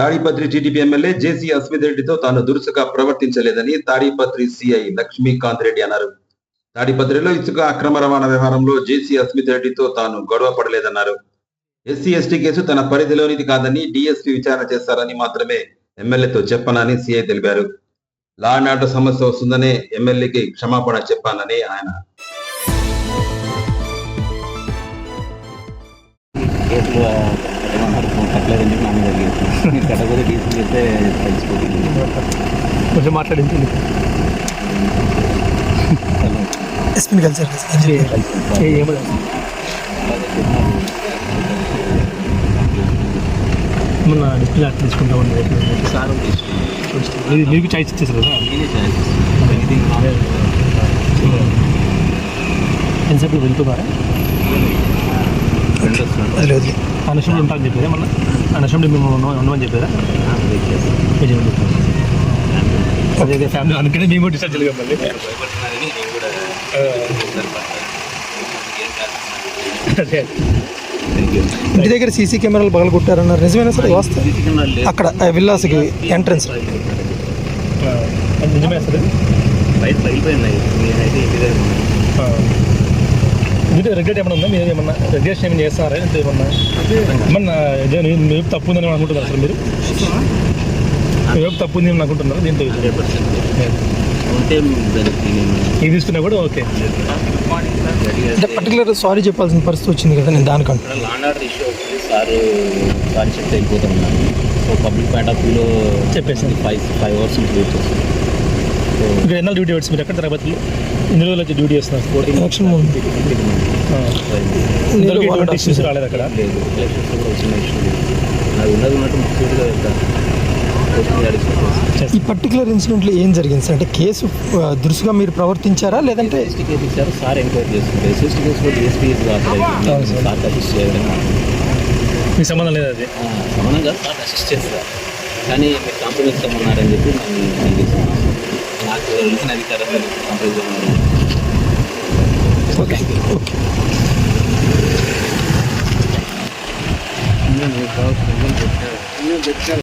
Tadipatri TDP MLA JC Asmith రెడ్డితో తాను దురుసుగా ప్రవర్తించలేదని తాడిపత్రి సిఐ లక్ష్మీకాంత్ రెడ్డి అన్నారు. తాడిపత్రిలో ఇసుక అక్రమ రవాణా వ్యవహారంలో జేసీ అస్మిత్ రెడ్డితో తాను గొడవ పడలేదన్నారు. ఎస్సీ ఎస్టీ కేసు తన పరిధిలోనిది కాదని డిఎస్పీ విచారణ చేస్తారని మాత్రమే ఎమ్మెల్యేతో చెప్పనని సిఐ తెలిపారు. లా అండ్ ఆర్డర్ సమస్య వస్తుందనే ఎమ్మెల్యేకి క్షమాపణ చెప్పానని ఆయన. కేసులో ఏమన్నారు కట్టలేదని చెప్పి నా మీద అడిగారు మీరు కట్టకపోతే డీసీ చెప్తే తెలుసుకోండి కొంచెం మాట్లాడింది ఎస్పీని కలిసారు. ఏమో. మొన్న డిస్ప్లే అట్లా తీసుకుంటా ఉండే సార్ ఇది మీకు చాయిస్ ఇచ్చేసారు కదా? నేనే చేయాలి ఎనీథింగ్ ఎంతసేపు వెళ్తున్నారా? వదిలే వదిలే ఆ నష్టం ఉంటారని చెప్పారా మళ్ళీ? నష్టం మేము ఉన్న- ఉండమని చెప్పారా. అదే ఫ్యామిలీ. అందుకనే మేము డిసైడ్ చేయగలం మళ్ళీ. ఇంటి దగ్గర సీసీ కెమెరాలు పగల కొట్టారన్నారు నిజమేనా సార్? లేదు. అక్కడ విల్లాస్కి ఎంట్రన్స్. నిజమే సార్ బయట పగిలిపోయినాయి నేనైతే ఇంటి దగ్గర. మీరు రెగ్యులేట్ ఏమైనా ఉందా? మీరు ఏమన్నా రెగ్యులేషన్ ఏమైనా చేస్తారా? అంటే ఏమన్నా ఏమన్నా ఇదే మీ- మీ వైపు తప్పు ఉందని అనుకుంటున్నారు సార్ మీరు? వైపు తప్పు ఉంది అని అనుకుంటున్నారు? దీంతో ఇది? తీసుకున్నా కూడా ఓకే. అంటే పర్టికులర్ సారీ చెప్పాల్సిన పరిస్థితి వచ్చింది కదా నేను దానికంటే. ఇక్కడ లాండ్ ఆర్డర్ ఇష్యూ అవుతుంది సార్ సార్ చెప్తే వెళ్ళిపోతున్నాను సో పబ్లిక్ పాయింట్ ఆఫ్ వ్యూలో చెప్పేసాను. ఫైవ్ ఫైవ్ అవర్స్ సో ఇక్కడ ఎన్నో డ్యూటీ పెట్టి మీరు? ఎక్కడ తిరుపతిలో ఇన్ని రోజులు వచ్చి డ్యూటీ చేస్తున్నారు ఫోర్టీన్ ఎలక్షన్ ముందు ఇష్యూస్ రాలేదు అక్కడ లేదు ఎలక్షన్స్ కూడా వచ్చిన ఇష్యూ లేదు ఉన్నది ఉన్నట్టు ముఖ్యంగా ఈ పర్టికులర్ ఇన్సిడెంట్లో ఏం జరిగింది సార్ అంటే కేసు దురుసుగా మీరు ప్రవర్తించారా లేదంటే ఎస్టీ కేసు ఇచ్చారు సార్ ఎంక్వైరీ చేస్తున్నారు ఎస్ఎస్టీ కేసు కూడా డిఎస్పీ అవును సార్. సార్ అసిస్ట్ చేయడం మీకు సంబంధం లేదు అది సార్ అసిస్ట్ చేస్తారు కానీ మీరు కాంప్రమైజ్ అన్నారని చెప్పి నేను. నాకు తెలిసిన అధికారులు కాంప్రమైజ్ అన్నారు ఓకే ఓకే